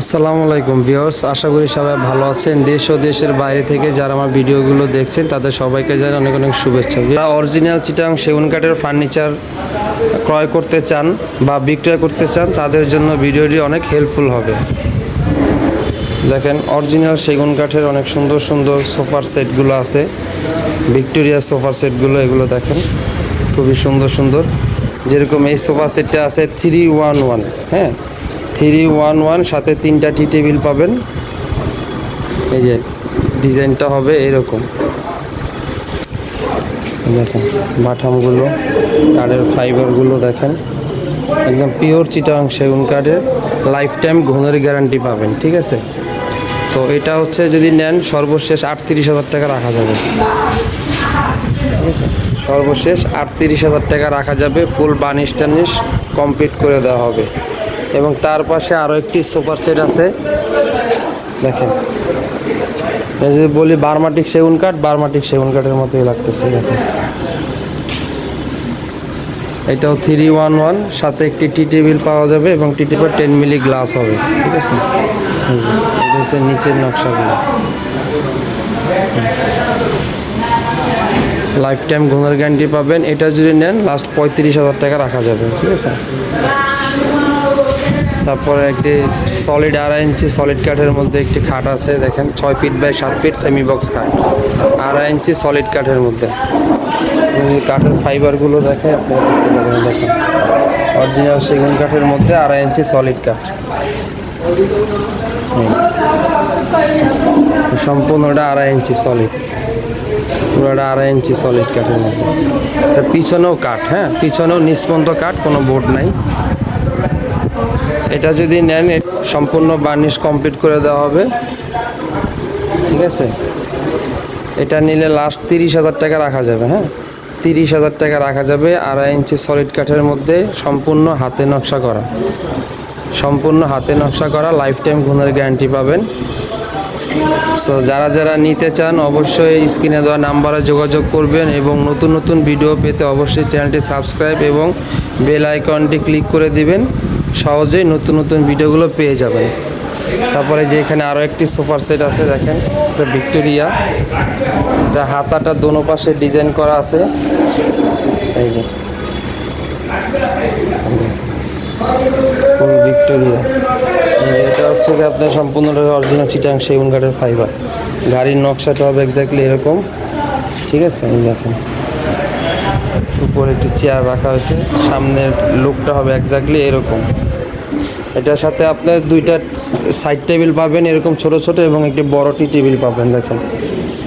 আসসালামু আলাইকুম ভিউয়ার্স, আশা করি সবাই ভালো আছেন। দেশ ও দেশের বাইরে থেকে যারা আমার ভিডিওগুলো দেখছেন, তাদের সবাইকে জানাই অনেক অনেক শুভেচ্ছা। যারা অরিজিনাল চিটাং সেগুন কাঠের ফার্নিচার ক্রয় করতে চান বা বিক্রয় করতে চান, তাদের জন্য ভিডিওটি অনেক হেল্পফুল হবে। দেখেন অরিজিনাল সেগুন কাঠের অনেক সুন্দর সুন্দর সোফার সেটগুলো আছে। ভিক্টোরিয়া সোফার সেটগুলো এগুলো দেখেন, খুবই সুন্দর সুন্দর। যেরকম এই সোফা সেটটা আছে থ্রি ওয়ান ওয়ান হ্যাঁ? থ্রি ওয়ান ওয়ান, সাথে তিনটা টি টেবিল পাবেন। এই যে ডিজাইনটা হবে এরকম। দেখেন, বাটামগুলো, কাঠের ফাইবারগুলো দেখেন। একদম পিওর চিটাং সেগুন কাঠের লাইফ টাইম ঘুমের গ্যারান্টি পাবেন, ঠিক আছে? তো এটা হচ্ছে যদি নেন, সর্বশেষ আটত্রিশ হাজার টাকা রাখা যাবে। ঠিক আছে? সর্বশেষ আটত্রিশ হাজার টাকা রাখা যাবে ফুল বানিশ টানিশ কমপ্লিট করে দেওয়া হবে। এবং তার পাশে আরও একটি সুপার সেট আছে। দেখেন। যে বলি বারমাটিক সেগুন কাঠ, বারমাটিক সেগুন কাঠের মতোই লাগতেছে, দেখেন। এটাও থ্রি ওয়ান ওয়ান সাথে একটি টি টেবিল পাওয়া যাবে এবং tea table ten milli glass হবে, ঠিক আছে? হচ্ছে নিচের নকশাগুলো। লাইফ টাইম ঘুমের গ্যারান্টি পাবেন। এটা যদি নেন লাস্ট পঁয়ত্রিশ হাজার টাকা রাখা যাবে, ঠিক আছে? তারপরে একটি সলিড আড়াই ইঞ্চি সলিড কাঠের মধ্যে একটি খাট আছে, দেখেন, ছয় ফিট বাই সাত ফিট সেমি বক্স খাট, আড়াই ইঞ্চি সলিড কাঠের মধ্যে। কাঠের ফাইবারগুলো দেখে দেখেন। অরিজিনাল সেগুন কাঠের মধ্যে আড়াই ইঞ্চি সলিড কাঠ। সম্পূর্ণটা আড়াই ইঞ্চি সলিড পুরোটা আড়াই ইঞ্চি সলিড কাঠের মধ্যে। পিছনেও কাঠ হ্যাঁ? পিছনেও নিষ্পন্ত কাঠ, কোনো বোর্ড নাই। এটা যদি নেন সম্পূর্ণ বার্নিশ কমপ্লিট করে দেওয়া হবে। ঠিক আছে? এটা নিলে লাস্ট তিরিশ হাজার টাকা রাখা যাবে হ্যাঁ? তিরিশ হাজার টাকা রাখা যাবে আড়াই ইঞ্চি সলিড কাঠের মধ্যে সম্পূর্ণ হাতে নকশা করা। সম্পূর্ণ হাতে নকশা করা লাইফ টাইম ঘুমের গ্যারান্টি পাবেন। সো যারা যারা নিতে চান, অবশ্যই স্ক্রিনে দেওয়া নাম্বারে যোগাযোগ করবেন এবং নতুন নতুন ভিডিও পেতে অবশ্যই চ্যানেলটি সাবস্ক্রাইব এবং বেল আইকনটি ক্লিক করে দিবেন। সহজেই নতুন নতুন ভিডিওগুলো পেয়ে যাবেন। তারপরে যে এখানে আরও একটি সোফার সেট আছে, দেখেন, এটা ভিক্টোরিয়া। যা হাতাটা দোনো পাশে ডিজাইন করা আছে। এই যে ভিক্টোরিয়া। এটা হচ্ছে যে আপনার সম্পূর্ণটা অরিজিনাল চিটাং সেগুন কাঠের ফাইবার গাড়ির নকশাটা হবে এক্স্যাক্টলি এরকম। ঠিক আছে, এই দেখেন। উপরে একটি চেয়ার রাখা হয়েছে। সামনের লুকটা হবে এক্স্যাক্টলি এরকম। এটার সাথে আপনার দুইটা সাইড টেবিল পাবেন এরকম ছোট ছোট এবং একটি বড় টি টেবিল পাবেন, দেখেন।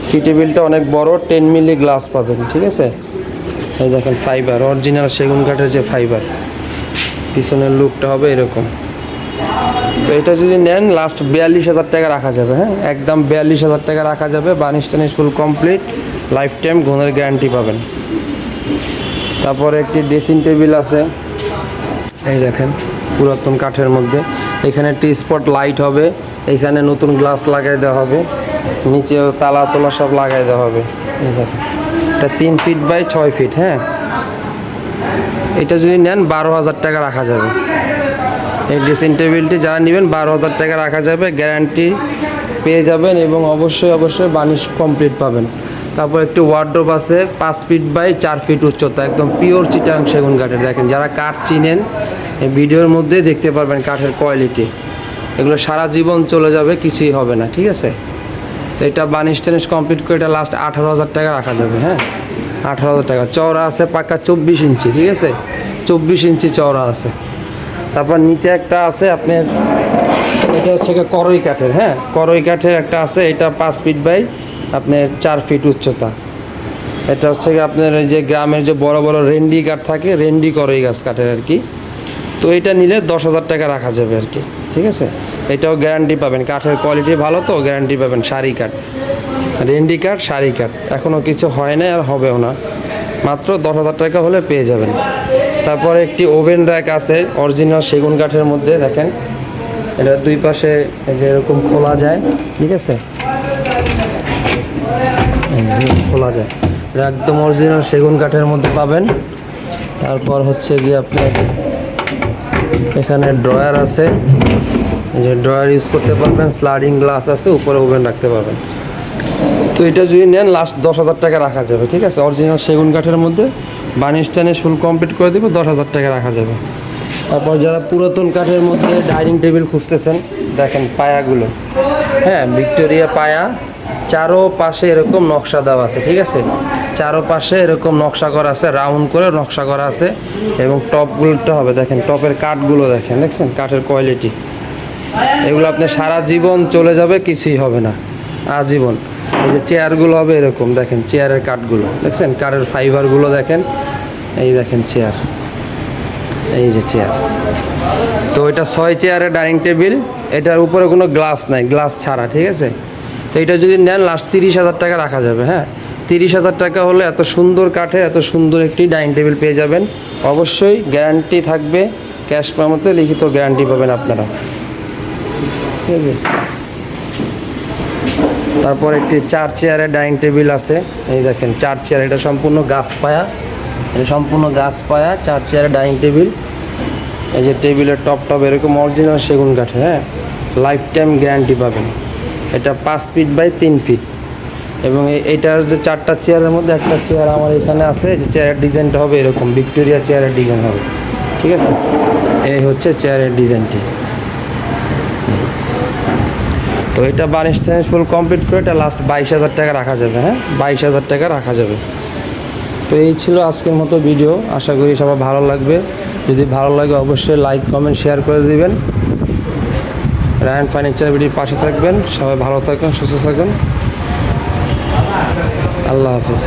টি টেবিলটা অনেক বড় টেন মিলি গ্লাস পাবেন, ঠিক আছে? এই দেখেন ফাইবার অরিজিনাল সেগুন কাঠের যে ফাইবার পিছনের লুকটা হবে এরকম। তো এটা যদি নেন লাস্ট বিয়াল্লিশ হাজার টাকা রাখা যাবে হ্যাঁ? একদম বিয়াল্লিশ হাজার টাকা রাখা যাবে বানিশ টানিশ ফুল কমপ্লিট লাইফ টাইম ঘুমের গ্যারান্টি পাবেন। তারপরে একটি ড্রেসিং টেবিল আছে। এই দেখেন, পুরাতন কাঠের মধ্যে। এখানে একটি স্পট লাইট হবে, এখানে নতুন গ্লাস লাগাই দেওয়া হবে, নিচে তালা তোলা সব লাগাই দেওয়া হবে। এই দেখেন, এটা তিন ফিট বাই ছয় ফিট হ্যাঁ? এটা যদি নেন, বারো হাজার টাকা রাখা যাবে। এই ড্রেসিং টেবিলটি যারা নেবেন, বারো হাজার টাকা রাখা যাবে, গ্যারান্টি পেয়ে যাবেন এবং অবশ্যই অবশ্যই বানিশ কমপ্লিট পাবেন। তারপর একটি ওয়ার্ড্রোব আছে, পাঁচ ফিট বাই চার ফিট উচ্চতা, একদম পিওর চিটাং সেগুন কাঠের দেখেন, যারা কাঠ চিনেন ভিডিওর মধ্যেই দেখতে পারবেন কাঠের কোয়ালিটি এগুলো সারা জীবন চলে যাবে, কিছুই হবে না, ঠিক আছে? তো এটা বানিশ টানিশ কমপ্লিট করে এটা লাস্ট আঠারো হাজার টাকা রাখা যাবে হ্যাঁ? আঠারো হাজার টাকা। চওড়া আছে পাকা চব্বিশ ইঞ্চি, ঠিক আছে? চব্বিশ ইঞ্চি চওড়া আছে। তারপর নিচে একটা আছে আপনার, এটা হচ্ছে করই কাঠের হ্যাঁ? করই কাঠের একটা আছে, এটা পাঁচ ফিট বাই আপনার চার ফিট উচ্চতা। এটা হচ্ছে কি আপনার ওই যে গ্রামের যে বড় বড় রেন্ডি কাঠ থাকে, রেন্ডি করে এই গাছ কাঠের আর কি। তো এটা নিলে দশ হাজার টাকা রাখা যাবে আর কি, ঠিক আছে? এটাও গ্যারান্টি পাবেন। কাঠের কোয়ালিটি ভালো তো গ্যারান্টি পাবেন শাড়ি কাঠ। রেন্ডি কাঠ শাড়ি কাঠ। এখনও কিছু হয় না আর হবেও না। মাত্র দশ হাজার টাকা হলে পেয়ে যাবেন। তারপরে একটি ওভেন র্যাক আছে অরিজিনাল সেগুন কাঠের মধ্যে, দেখেন। এটা দুই পাশে যে এরকম খোলা যায়, ঠিক আছে? খোলা যায়। এটা একদম অরিজিনাল সেগুন কাঠের মধ্যে পাবেন। তারপর হচ্ছে গিয়ে আপনার এখানে ড্রয়ার আছে। যে ড্রয়ার ইউজ করতে পারবেন স্লাইডিং গ্লাস আছে, উপরে ওভেন রাখতে পারবেন। তো এটা যদি নেন লাস্ট দশ হাজার টাকা রাখা যাবে, ঠিক আছে? অরিজিনাল সেগুন কাঠের মধ্যে বানিশ টানিশ ফুল কমপ্লিট করে দেবো, দশ হাজার টাকা রাখা যাবে। তারপর যারা পুরাতন কাঠের মধ্যে ডাইনিং টেবিল খুঁজতেছেন, দেখেন পায়াগুলো। হ্যাঁ ভিক্টোরিয়া পায়া চারো পাশে এরকম নকশা দেওয়া আছে, ঠিক আছে? চারো পাশে এরকম নকশা করা আছে, রাউন্ড করে নকশা করা আছে এবং টপগুলোটা হবে, দেখেন, টপের কাঠগুলো দেখেন, দেখছেন? কাঠের কোয়ালিটি এগুলো আপনি সারা জীবন চলে যাবে, কিছুই হবে না, আজীবন। এই যে চেয়ারগুলো হবে এরকম, দেখেন চেয়ারের কাঠগুলো, দেখছেন? কাঠের ফাইবারগুলো দেখেন, এই দেখেন চেয়ার এই যে চেয়ার তো এটা ছয় চেয়ারের ডাইনিং টেবিল এটার উপরে কোনো গ্লাস নাই গ্লাস ছাড়া, ঠিক আছে? তো এটা যদি নেন লাস্ট তিরিশ হাজার টাকা রাখা যাবে হ্যাঁ? তিরিশ হাজার টাকা হলে এত সুন্দর কাঠে এত সুন্দর একটি ডাইনিং টেবিল পেয়ে যাবেন। অবশ্যই গ্যারান্টি থাকবে, ক্যাশ পামতে লিখিত গ্যারান্টি পাবেন আপনারা। ঠিক আছে? তারপর একটি চার চেয়ারের ডাইনিং টেবিল আছে। এই দেখেন, চার চেয়ার, এটা সম্পূর্ণ গাছ পায়া। এটা সম্পূর্ণ গাছ পায়া, চার চেয়ারের ডাইনিং টেবিল। এই যে টেবিলের টপ টপ এরকম অরিজিনাল সেগুন কাঠে হ্যাঁ? লাইফ টাইম গ্যারান্টি পাবেন। এটা পাঁচ ফিট বাই তিন ফিট এবং এই- এইটার যে চারটা চেয়ারের মধ্যে একটা চেয়ার আমার এখানে আছে, যে চেয়ারের ডিজাইনটা হবে এরকম ভিক্টোরিয়া চেয়ারের ডিজাইন হবে। ঠিক আছে? এই হচ্ছে চেয়ারের ডিজাইনটি তো এটা বানিশ চেঞ্জ ফুল কমপ্লিট করে এটা লাস্ট বাইশ হাজার টাকা রাখা যাবে হ্যাঁ? বাইশ হাজার টাকা রাখা যাবে। তো এই ছিল আজকের মতো ভিডিও আশা করি সবার ভালো লাগবে। যদি ভালো লাগে অবশ্যই লাইক কমেন্ট শেয়ার করে দিবেন। রায়ন ফার্নিচার ভিডিওর পাশে থাকবেন। সবাই ভালো থাকবেন সুস্থ থাকবেন আল্লাহ হাফিজ।